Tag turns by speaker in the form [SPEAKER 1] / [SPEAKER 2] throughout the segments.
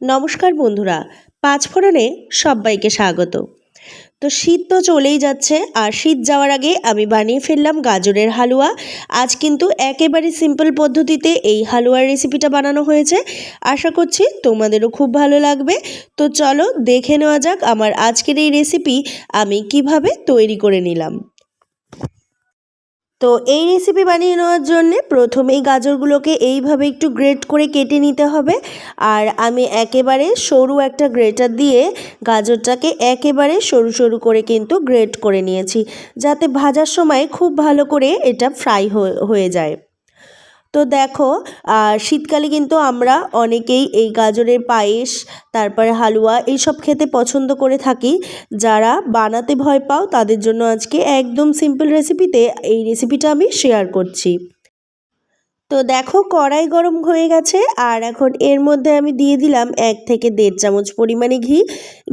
[SPEAKER 1] নমস্কার বন্ধুরা পাঁচফোড়নে সবাইকে স্বাগত। তো শীত তো চলেই যাচ্ছে, আর শীত যাওয়ার আগে আমি বানিয়ে ফেললাম গাজরের হালুয়া। আজ কিন্তু একেবারে সিম্পল পদ্ধতিতে এই হালুয়ার রেসিপিটা বানানো হয়েছে। আশা করছি তোমাদেরও খুব ভালো লাগবে। তো চলো দেখে নেওয়া যাক আমার আজকের এই রেসিপি আমি কীভাবে তৈরি করে নিলাম। তো এই রেসিপি বানিয়ে নেওয়ার জন্যে প্রথমেই গাজরগুলোকে এইভাবে একটু গ্রেট করে কেটে নিতে হবে। আর আমি একেবারে সরু একটা গ্রেটার দিয়ে গাজরটাকে একেবারে সরু সরু করে কিন্তু গ্রেট করে নিয়েছি, যাতে ভাজার সময় খুব ভালো করে এটা ফ্রাই হয়ে যায়। তো দেখো শীতকালে কিন্তু আমরা অনেকেই এই গাজরের পায়েস, তারপরে হালুয়া এইসব খেতে পছন্দ করে থাকি। যারা বানাতে ভয় পাও, তাদের জন্য আজকে একদম সিম্পল রেসিপিতে এই রেসিপিটা আমি শেয়ার করছি। তো দেখো, কড়াই গরম হয়ে গেছে, আর এখন এর মধ্যে আমি দিয়ে দিলাম এক থেকে দেড় চামচ পরিমাণে ঘি।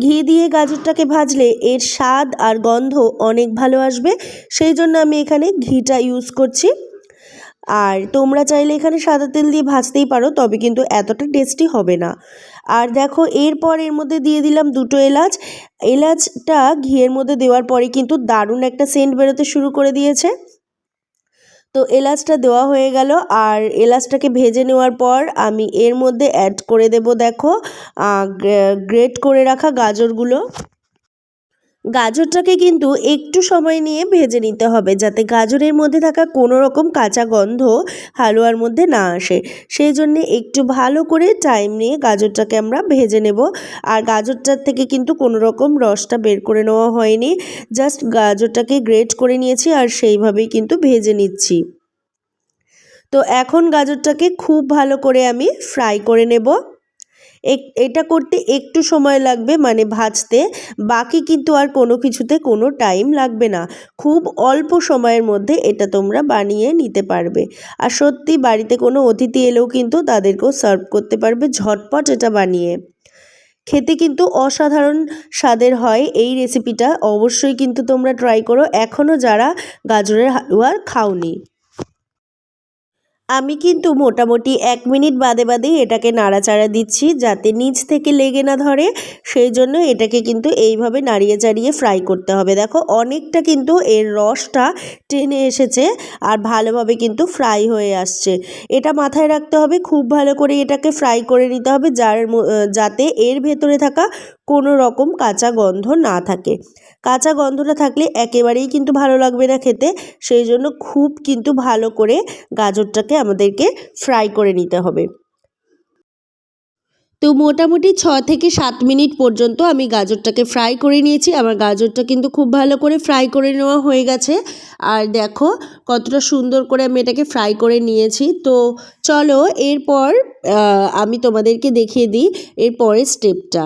[SPEAKER 1] ঘি দিয়ে গাজরটাকে ভাজলে এর স্বাদ আর গন্ধ অনেক ভালো আসবে, সেই জন্য আমি এখানে ঘিটা ইউজ করছি। আর তোমরা চাইলে এখানে সাদা তেল দিয়ে ভাজতেই পারো, তবে কিন্তু এতটা টেস্টি হবে না। আর দেখো, এরপর এর মধ্যে দিয়ে দিলাম দুটো এলাচ। এলাচটা ঘিয়ের মধ্যে দেওয়ার পরে কিন্তু দারুণ একটা সেন্ট বেরোতে শুরু করে দিয়েছে। তো এলাচটা দেওয়া হয়ে গেল, আর এলাচটাকে ভেজে নেওয়ার পর আমি এর মধ্যে অ্যাড করে দেব, দেখো গ্রেট করে রাখা গাজরগুলো। গাজরটাকে কিন্তু একটু সময় নিয়ে ভেজে নিতে হবে যাতে গাজরের মধ্যে থাকা কোনো রকম কাঁচা গন্ধ হালুয়ার মধ্যে না আসে। সেই জন্যে একটু ভালো করে টাইম নিয়ে গাজরটাকে আমরা ভেজে নেব। আর গাজরটার থেকে কিন্তু কোনো রকম রসটা বের করে নেওয়া হয়নি। জাস্ট গাজরটাকে গ্রেট করে নিয়েছি আর সেইভাবেই কিন্তু ভেজে নিচ্ছি। তো এখন গাজরটাকে খুব ভালো করে আমি ফ্রাই করে নেব। এটা করতে একটু সময় লাগবে মানে ভাজতে। বাকি কিন্তু আর কোনো কিছুতে কোনো টাইম লাগবে না। খুব অল্প সময়ের মধ্যে এটা তোমরা বানিয়ে নিতে পারবে। আর সত্যি বাড়িতে কোনো অতিথি এলেও কিন্তু তাদেরকেও সার্ভ করতে পারবে ঝটপট এটা বানিয়ে। খেতে কিন্তু অসাধারণ স্বাদের হয় এই রেসিপিটা অবশ্যই কিন্তু তোমরা ট্রাই করো। এখনও যারা গাজরের হালুয়া খাওনি। আমি কিন্তু মোটামুটি এক মিনিট বাদে বাদেই এটাকে নাড়াচাড়া দিচ্ছি যাতে নিচ থেকে লেগে না ধরে। সেই জন্য এটাকে কিন্তু এইভাবে নাড়িয়ে চাড়িয়ে ফ্রাই করতে হবে। দেখো, অনেকটা কিন্তু এর রসটা টেনে এসেছে আর ভালোভাবে কিন্তু ফ্রাই হয়ে আসছে। এটা মাথায় রাখতে হবে, খুব ভালো করে এটাকে ফ্রাই করে নিতে হবে যার যাতে এর ভেতরে থাকা কোনো রকম কাঁচা গন্ধ না থাকে। কাঁচা গন্ধটা থাকলে একেবারেই কিন্তু ভালো লাগবে না খেতে। সেই জন্য খুব কিন্তু ভালো করে গাজরটাকে আমাদেরকে ফ্রাই করে নিতে হবে। তো মোটামুটি ছ থেকে সাত মিনিট পর্যন্ত আমি গাজরটাকে ফ্রাই করে নিয়েছি। আমার গাজরটা কিন্তু খুব ভালো করে ফ্রাই করে নেওয়া হয়ে গেছে। আর দেখো কতটা সুন্দর করে আমি এটাকে ফ্রাই করে নিয়েছি। তো চলো এরপর আমি তোমাদেরকে দেখিয়ে দিই এরপরের স্টেপটা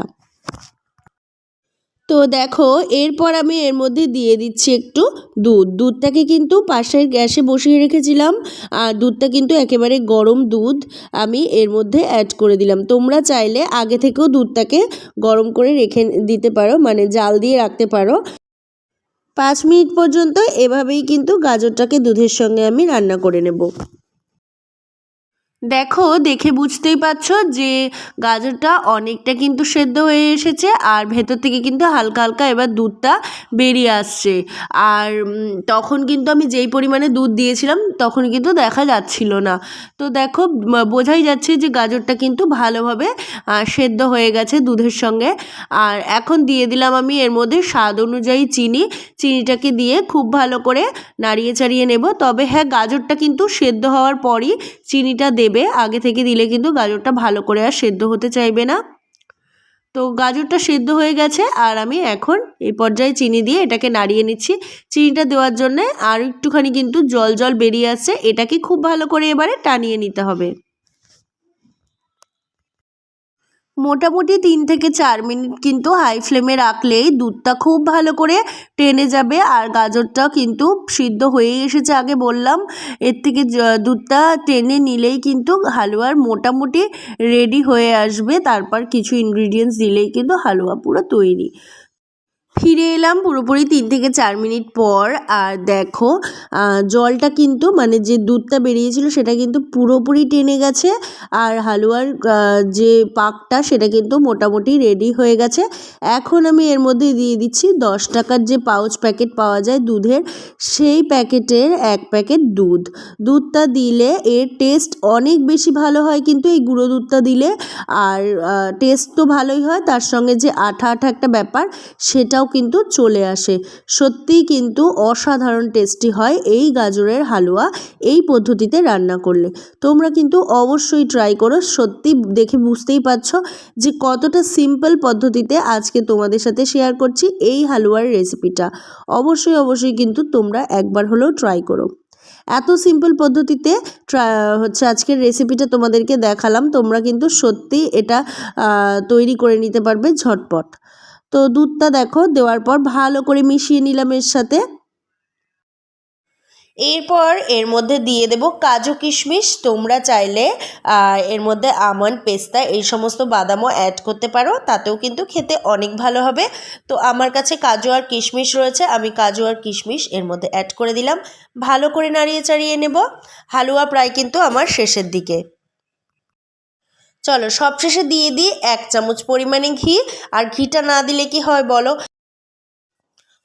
[SPEAKER 1] তো দেখো, এরপর আমি এর মধ্যে দিয়ে দিচ্ছি একটু দুধ। দুধটাকে কিন্তু পাশের গ্যাসে বসিয়ে রেখেছিলাম। আর দুধটা কিন্তু একেবারে গরম দুধ আমি এর মধ্যে অ্যাড করে দিলাম। তোমরা চাইলে আগে থেকেও দুধটাকে গরম করে রেখে দিতে পারো মানে জাল দিয়ে রাখতে পারো। পাঁচ মিনিট পর্যন্ত এভাবেই কিন্তু গাজরটাকে দুধের সঙ্গে আমি রান্না করে নেব। দেখো, দেখে বুঝতেই পারছ যে গাজরটা অনেকটা কিন্তু সেদ্ধ হয়ে এসেছে আর ভেতর থেকে কিন্তু হালকা হালকা এবার দুধটা বেরিয়ে আসছে। আর তখন কিন্তু আমি যেই পরিমাণে দুধ দিয়েছিলাম তখন কিন্তু দেখা যাচ্ছিল না। তো দেখো বোঝাই যাচ্ছে যে গাজরটা কিন্তু ভালোভাবে সেদ্ধ হয়ে গেছে দুধের সঙ্গে। আর এখন দিয়ে দিলাম আমি এর মধ্যে স্বাদ অনুযায়ী চিনি। চিনিটাকে দিয়ে খুব ভালো করে নাড়িয়ে চাড়িয়ে নেব। তবে হ্যাঁ গাজরটা কিন্তু সেদ্ধ হওয়ার পরই চিনিটা দেবে। দেবে আগে থেকে দিলে কিন্তু গাজরটা ভালো করে আর সেদ্ধ হতে চাইবে না। তো গাজরটা সেদ্ধ হয়ে গেছে আর আমি এখন এই পর্যায়ে চিনি দিয়ে এটাকে নাড়িয়ে নিচ্ছি। চিনিটা দেওয়ার জন্যে আর একটুখানি কিন্তু জল জল বেরিয়ে আসছে। এটাকে খুব ভালো করে এবারে টানিয়ে নিতে হবে। মোটামুটি তিন থেকে চার মিনিট কিন্তু হাই ফ্লেমে রাখলেই দুধটা খুব ভালো করে টেনে যাবে আর গাজরটা কিন্তু সিদ্ধ হয়েই এসেছে আগে বললাম। এর থেকে দুধটা টেনে নিলেই কিন্তু হালুয়ার মোটামুটি রেডি হয়ে আসবে। তারপর কিছু ইনগ্রিডিয়েন্টস দিলেই কিন্তু হালুয়া পুরো তৈরি। ফিরে এলাম পুরোপুরি তিন থেকে চার মিনিট পর। আর দেখো জলটা কিন্তু মানে যে দুধটা বেরিয়েছিল সেটা কিন্তু পুরোপুরি টেনে গেছে। আর হালুয়ার যে পাকটা সেটা কিন্তু মোটামুটি রেডি হয়ে গেছে। এখন আমি এর মধ্যে দিয়ে দিচ্ছি দশ টাকার যে পাউচ প্যাকেট পাওয়া যায় দুধের, সেই প্যাকেটের এক প্যাকেট দুধ। দুধটা দিলে এর টেস্ট অনেক বেশি ভালো হয় কিন্তু এই গুঁড়ো দুধটা দিলে। আর টেস্ট তো ভালোই হয়, তার সঙ্গে যে আঠা আঠা একটা ব্যাপার, সেটাও কিন্তু চলে আসে। সত্যিই কিন্তু অসাধারণ টেস্টি হয় এই গাজরের হালুয়া এই পদ্ধতিতে রান্না করলে। তোমরা কিন্তু অবশ্যই ট্রাই করো, সত্যি দেখে বুঝতেই পারছ যে কতটা সিম্পল পদ্ধতিতে আজকে তোমাদের সাথে শেয়ার করছি এই হালুয়ার রেসিপিটা অবশ্যই অবশ্যই কিন্তু তোমরা একবার হলেও ট্রাই করো। এত সিম্পল পদ্ধতিতে হচ্ছে আজকের রেসিপিটা তোমাদেরকে দেখালাম, তোমরা কিন্তু সত্যি এটা তৈরি করে নিতে পারবে ঝটপট। তো দুধটা দেখো, দেওয়ার পর ভালো করে মিশিয়ে নিলাম এর সাথে। এরপর এর মধ্যে দিয়ে দেব কাজু কিশমিশ। তোমরা চাইলে এর মধ্যে আমন্ড, পেস্তা, এই সমস্ত বাদামও অ্যাড করতে পারো, তাতেও কিন্তু খেতে অনেক ভালো হবে। তো আমার কাছে কাজু আর কিশমিশ রয়েছে, আমি কাজু আর কিশমিশ এর মধ্যে অ্যাড করে দিলাম। ভালো করে নাড়িয়ে চাড়িয়ে নেব। হালুয়া প্রায় কিন্তু আমার শেষের দিকে। চলো সবশেষে দিয়ে দিই এক চামচ পরিমাণে ঘি, আর ঘিটা না দিলে কি হয় বলো?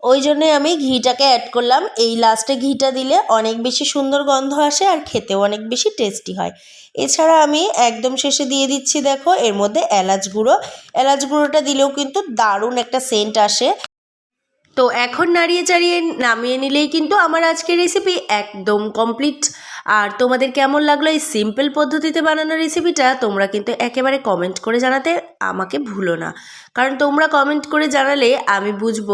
[SPEAKER 1] ওই জন্যে আমি ঘিটাকে অ্যাড করলাম। এই লাস্টে ঘিটা দিলে অনেক বেশি সুন্দর গন্ধ আসে আর খেতেও অনেক বেশি টেস্টি হয়। এছাড়া আমি একদম শেষে দিয়ে দিচ্ছি দেখো, এর মধ্যে এলাচ গুঁড়ো। এলাচ গুঁড়োটা দিলেও কিন্তু দারুণ একটা সেন্ট আসে। তো এখন নাড়িয়ে চাড়িয়ে নামিয়ে নিলেই কিন্তু আমার আজকের রেসিপি একদম কমপ্লিট আর তোমাদের কেমন লাগল এই সিম্পল পদ্ধতিতে বানানো রেসিপিটা তোমরা কিন্তু একেবারে কমেন্ট করে জানাতে আমাকে ভুলো না। কারণ তোমরা কমেন্ট করে জানালে আমি বুঝব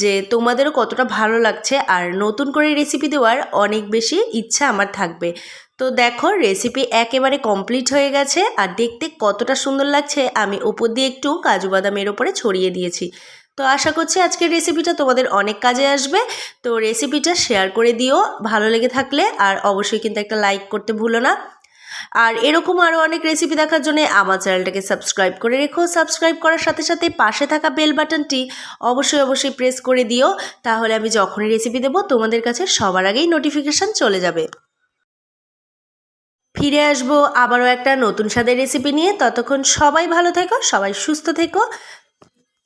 [SPEAKER 1] যে তোমাদেরও কতটা ভালো লাগছে আর নতুন করে রেসিপি দেওয়ার অনেক বেশি ইচ্ছা আমার থাকবে। তো দেখো রেসিপি একেবারে কমপ্লিট হয়ে গেছে আর দেখতে কতটা সুন্দর লাগছে, আমি ওপর দিয়ে একটু কাজু বাদামের ওপরে ছড়িয়ে দিয়েছি। তো আশা করছি আজকের রেসিপিটা তোমাদের অনেক কাজে আসবে। তো রেসিপিটা শেয়ার করে দিও, ভালো লেগে থাকলে, আর অবশ্যই কিন্তু একটা লাইক করতে ভুলো না। আর এরকম আরও অনেক রেসিপি দেখার জন্য আমার চ্যানেলটাকে সাবস্ক্রাইব করে রেখো। সাবস্ক্রাইব করার সাথে সাথে পাশে থাকা বেল বাটনটি অবশ্যই অবশ্যই প্রেস করে দিও। তাহলে আমি যখনই রেসিপি দেবো, তোমাদের কাছে সবার আগেই নোটিফিকেশান চলে যাবে। ফিরে আসব আবারও একটা নতুন স্বাদের রেসিপি নিয়ে। ততক্ষণ সবাই ভালো থেকো, সবাই সুস্থ থেকো।